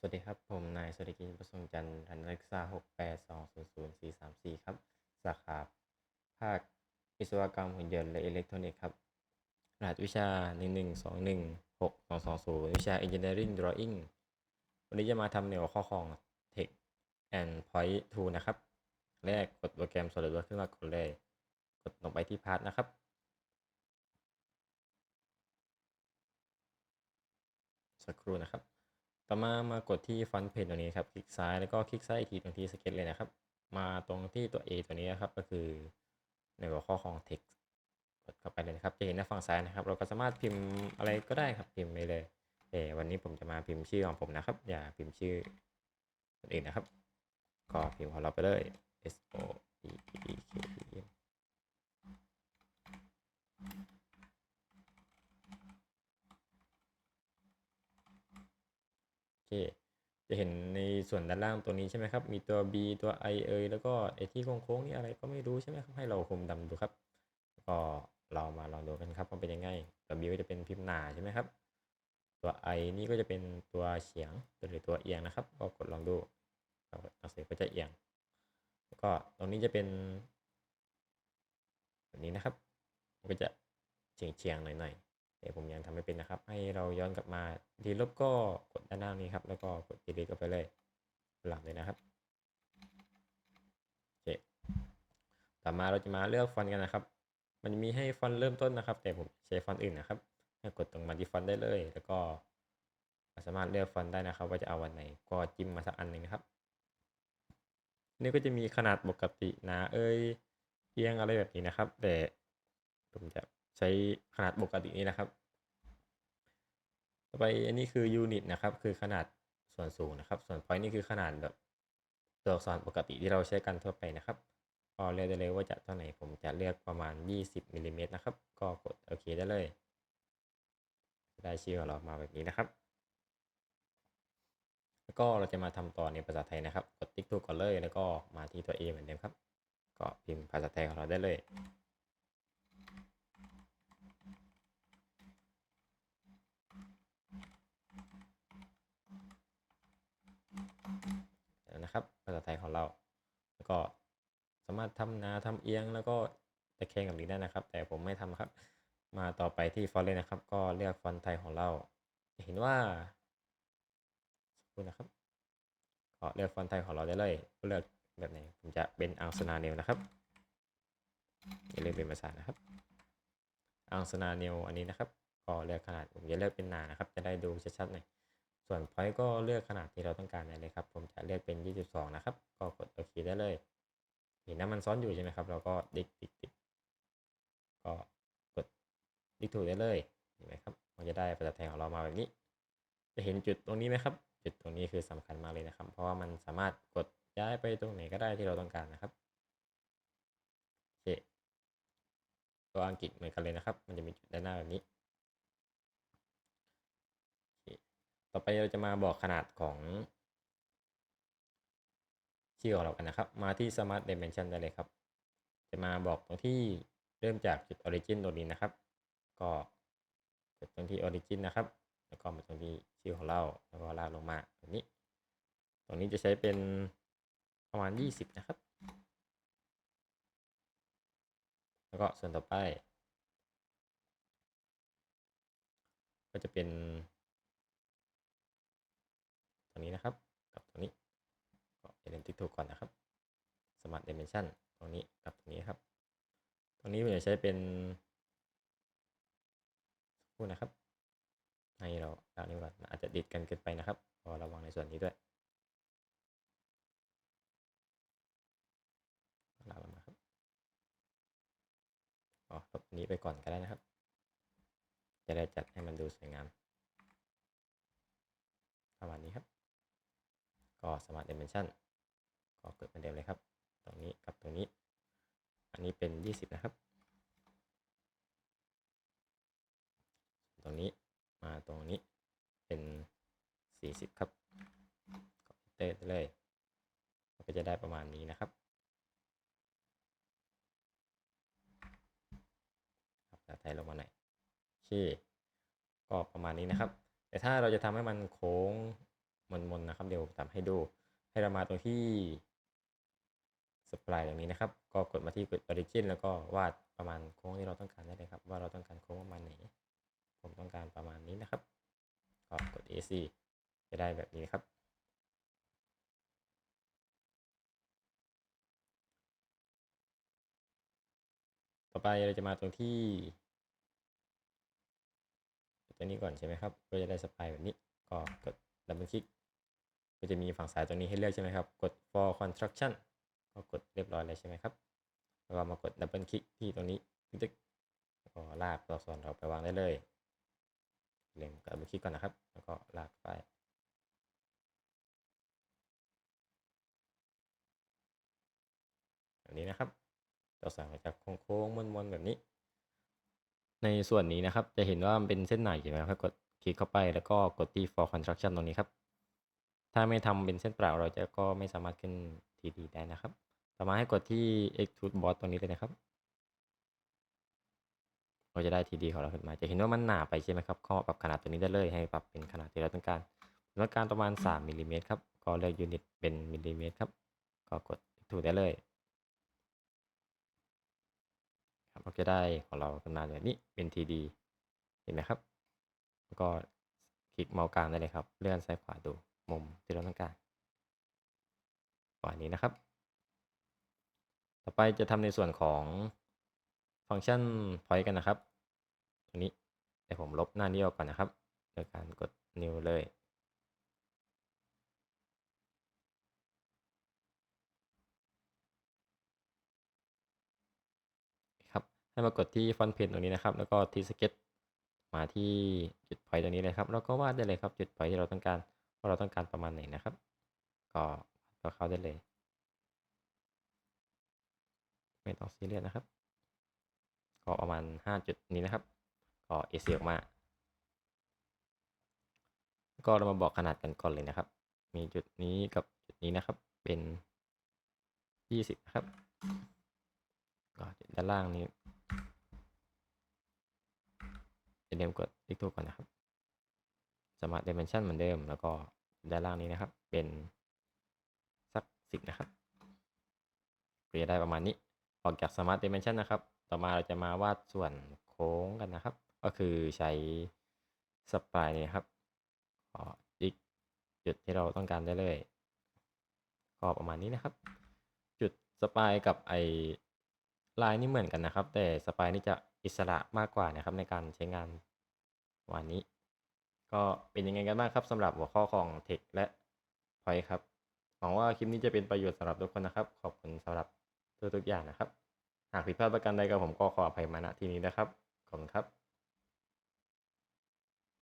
สวัสดีครับ ผมนายสวัสดิกินประสงค์จันทร์ทันนักศึกษา 682000434 ครับ สาขาภาควิศวกรรมหุ่นยนต์และอิเล็กทรอนิกส์ครับรหัสวิชา 1121620วิชา Engineering Drawing วันนี้จะมาทำแนวข้อของ Text and Point Tool นะครับ แรกกดโปรแกรม SolidWorks ขึ้นมากดเลย กดลงไปที่พาร์ทนะครับ สักครู่นะครับ ต่อมามากดที่ฟอนต์เพจตรงนี้ครับ คลิกซ้ายแล้วก็คลิกซ้ายอีกทีตรงที่สเก็ตเลยนะครับ มาตรงที่ตัว A ตัวนี้นะครับ ก็คือในหัวข้อของ text กดเข้าไปเลยนะครับ จะเห็นหน้าฝั่งซ้ายนะครับ เราก็สามารถพิมพ์อะไรก็ได้ครับ พิมพ์ไปเลยแต่วันนี้ผมจะมาพิมพ์ชื่อของผมนะครับ อย่าพิมพ์ชื่อคนอื่นนะครับ ก็พิมพ์ของเราไปเลย S O D E K E N โอเค จะเห็นในส่วนด้านล่างตัวนี้ใช่ไหมครับ มีตัว B ตัว I เอยแล้วก็ไอที่โค้งๆนี่อะไรก็ไม่รู้ใช่ไหมครับ ให้เราคุมดำดูครับ ก็เรามาลองดูกันครับว่าเป็นยังไง ตัว B ก็จะเป็นพิมพ์หนาใช่ไหมครับ ตัว I นี่ก็จะเป็นตัวเฉียงหรือตัวเอียงนะครับ ก็กดลองดูครับหนังสือก็จะเอียงแล้วก็ตรงนี้จะเป็นแบบนี้นะครับ มันก็จะเฉียงๆหน่อยๆ แต่ผมยังทำไม่เป็นนะครับ ให้เราย้อนกลับมาทีลบก็กดด้านหน้านี้ครับ แล้วก็กด delete ออกไปเลยหลังเลยนะครับโอเคต่อมาเราจะมาเลือกฟอนต์กันนะครับ มันมีให้ฟอนต์เริ่มต้นนะครับ แต่ผมใช้ฟอนต์อื่นนะครับให้กดตรงมาที่ฟอนต์ได้เลย แล้วก็สามารถเลือกฟอนต์ได้นะครับ ว่าจะเอาวันไหนก็จิ้มมาสักอันหนึ่งนะครับ นี่ก็จะมีขนาดปกตินาเอ้ยเอียงอะไรแบบนี้นะครับ แต่ผมจะ ใช้ขนาดปกตินี้นะครับ ต่อไปอันนี้คือยูนิตนะครับ คือขนาดส่วนสูงนะครับ ส่วน point นี่คือขนาดแบบตัวอักษรปกติที่เราใช้กันทั่วไปนะครับก็เลือกได้เลยว่าจะเท่าไหร่ผมจะเลือกประมาณ 20มิลลิเมตรนะครับ ก็กดโอเคได้เลย ได้ชื่อของเรามาแบบนี้นะครับ แล้วก็เราจะมาทำต่อในภาษาไทยนะครับ กดติ๊กถูกก่อนเลย แล้วก็มาที่ตัว A เหมือนเดิมครับ ก็พิมพ์ภาษาไทยของเราได้เลย นะครับภาษาไทยของเรา แล้วก็สามารถทำนาทำเอียงแล้วก็ตะแคงแบบนี้ได้นะครับ แต่ผมไม่ทำครับ มาต่อไปที่ฟอนต์เลยนะครับ ก็เลือกฟอนต์ไทยของเราจะเห็นว่าสักครู่นะครับก็เลือกฟอนต์ไทยของเราได้เลยเลือกแบบไหนผมจะเป็นอังสนาเนลนะครับอย่าลืมเป็นภาษานะครับอังสนาเนลอันนี้นะครับ ก็เลือกขนาดผมจะเลือกเป็นหนานะครับ จะได้ดูชัดๆหน่อย ส่วน point ก็เลือกขนาดที่เราต้องการได้เลยครับ ผมจะเลือกเป็น 22 นะครับ ก็กดโอเคได้เลยเห็นนะมันซ้อนอยู่ใช่ไหมครับ เราก็ดิกดิกดิกก็กดดิกถูกได้เลยเห็นไหมครับ มันจะได้ภาษาไทยของเรามาแบบนี้ จะเห็นจุดตรงนี้ไหมครับ จุดตรงนี้คือสำคัญมากเลยนะครับ เพราะว่ามันสามารถกดย้ายไปตรงไหนก็ได้ที่เราต้องการนะครับโอเคตัวอังกฤษเหมือนกันเลยนะครับ มันจะมีจุดด้านหน้าแบบนี้ ต่อไปเราจะมาบอกขนาดของชื่อของเรากันนะครับ มาที่ Smart Dimension ได้เลยครับ จะมาบอกตรงที่เริ่มจากจุด Origin ตรงนี้นะครับ ก็กดตรงที่ Origin นะครับ แล้วก็มาตรงที่ชื่อของเรา แล้วก็ลากลงมาตรงนี้ ตรงนี้จะใช้เป็นประมาณ 20 นะครับ แล้วก็ส่วนต่อไป ก็จะเป็น ตัวนี้นะครับ กับตัวนี้ก็อย่าลืมติ๊กถูกก่อนนะครับ Smart Dimension ตรงนี้กับตรงนี้ครับตรงนี้ผมจะใช้เป็นพูดนะครับให้เราลากนิ้วก่อนอาจจะดิดกันเกินไปนะครับก็ระวังในส่วนนี้ด้วยลาลงมาครับอ๋อลบนี้ไปก่อนก็ได้นะครับ จะได้จัดให้มันดูสวยงามประมาณนี้ครับ ก็ Smart Dimension ก็เกิดเหมือนเดิมเลยครับ ตรงนี้กับตรงนี้ อันนี้เป็น 20 นะครับ ตรงนี้มาตรงนี้เป็น 40 ครับก็เตอร์เลยก็จะได้ประมาณนี้นะครับครับภาษาไทยลงมาหน่อยโอเคก็ประมาณนี้นะครับ แต่ถ้าเราจะทำให้มันโค้ง มนๆนะครับ เดี๋ยวผมทำให้ดู ให้เรามาตรงที่สปายอย่างนี้นะครับ ก็กดมาที่กด origin แล้วก็วาดประมาณโค้งที่เราต้องการได้เลยครับ ว่าเราต้องการโค้งประมาณไหน ผมต้องการประมาณนี้นะครับ ก็กด AC จะได้แบบนี้ครับ ต่อไปเราจะมาตรงที่ตัวนี้ก่อนใช่ไหมครับ ก็จะได้สปายแบบนี้ ก็กดดับเบิลคลิก ก็จะมีฝั่งซ้ายตรงนี้ให้เลือกใช่ไหมครับ กด for construction ก็กดเรียบร้อยเลยใช่ไหมครับ แล้วก็มากดดับเบิลคลิกที่ตรงนี้ตึ๊กๆแล้วก็ลากตัวอักษรเราไปวางได้เลยเล็งดับคลิกก่อนนะครับ แล้วก็ลากไปแบบนี้นะครับตัวสั่งจะโค้งๆมนๆแบบนี้ ในส่วนนี้นะครับ จะเห็นว่ามันเป็นเส้นไหนใช่ไหมครับ กดคลิกเข้าไปแล้วก็กดที่ for construction ตรงนี้ครับ ถ้าไม่ทำเป็นเส้นเปล่าเราจะก็ไม่สามารถขึ้น TD ได้นะครับ ต่อมาให้กดที่ extrude boss ตรงนี้เลยนะครับ เราจะได้ TD ของเราขึ้นมา จะเห็นว่ามันหนาไปใช่ไหมครับก็ปรับขนาดตัวนี้ได้เลย ให้ปรับเป็นขนาดที่เราต้องการต้องการประมาณ 3มิลลิเมตรครับ ก็เลือกยูนิตเป็นมิลลิเมตรครับ ก็กดถูกได้เลย ครับเราจะได้ของเราขึ้นมาแบบนี้เป็น TD เห็นไหมครับ แล้วก็คลิกเมาส์กลางได้เลยครับ เลื่อนซ้ายขวาดู มุมที่เราต้องการประมานี้นะครับ ต่อไปจะทำในส่วนของฟังก์ชัน point กันนะครับตัวนี้แต่ผมลบหน้านี้ออกก่อนนะครับโดยการกด new เลย ครับ ให้มากดที่ฟอนต์เพนตรงนี้นะครับ แล้วก็ที่สเก็ตมาที่จุด point ตรงนี้เลยครับ แล้วก็วาดได้เลยครับจุด point ที่เราต้องการ ว่าเราต้องการประมาณไหนนะครับ ก็ก็เข้าได้เลย ไม่ต้องซีเรียสนะครับ ก็ประมาณ 5 จุดนี้นะครับ ก็เอซีออกมา ก็เรามาบอกขนาดกันก่อนเลยนะครับ มีจุดนี้กับจุดนี้นะครับ เป็น 20นะครับ ก็จุดด้านล่างนี้จะเดิมกดติ๊กถูกก่อนนะครับ สมาร์ทดิเมนชันเหมือนเดิม แล้วก็ด้านล่างนี้นะครับ เป็นสักสิบนะครับก็จะได้ประมาณนี้ ออกจากสมาร์ทดิเมนชันนะครับ ต่อมาเราจะมาวาดส่วนโค้งกันนะครับ ก็คือใช้สปายนี่ครับก็จิกจุดที่เราต้องการได้เลย ก็ประมาณนี้นะครับ จุดสปายกับไอลายนี่เหมือนกันนะครับ แต่สปายนี่จะอิสระมากกว่านะครับในการใช้งานวันนี้ ก็เป็นยังไงกันบ้างครับสำหรับหัวข้อของเทคและพอยครับ หวังว่าคลิปนี้จะเป็นประโยชน์สำหรับทุกคนนะครับ ขอบคุณสำหรับทุกๆอย่างนะครับ หากผิดพลาดประการใดกับผมก็ขออภัยมาณที่นี้นะครับ ขอบคุณครับ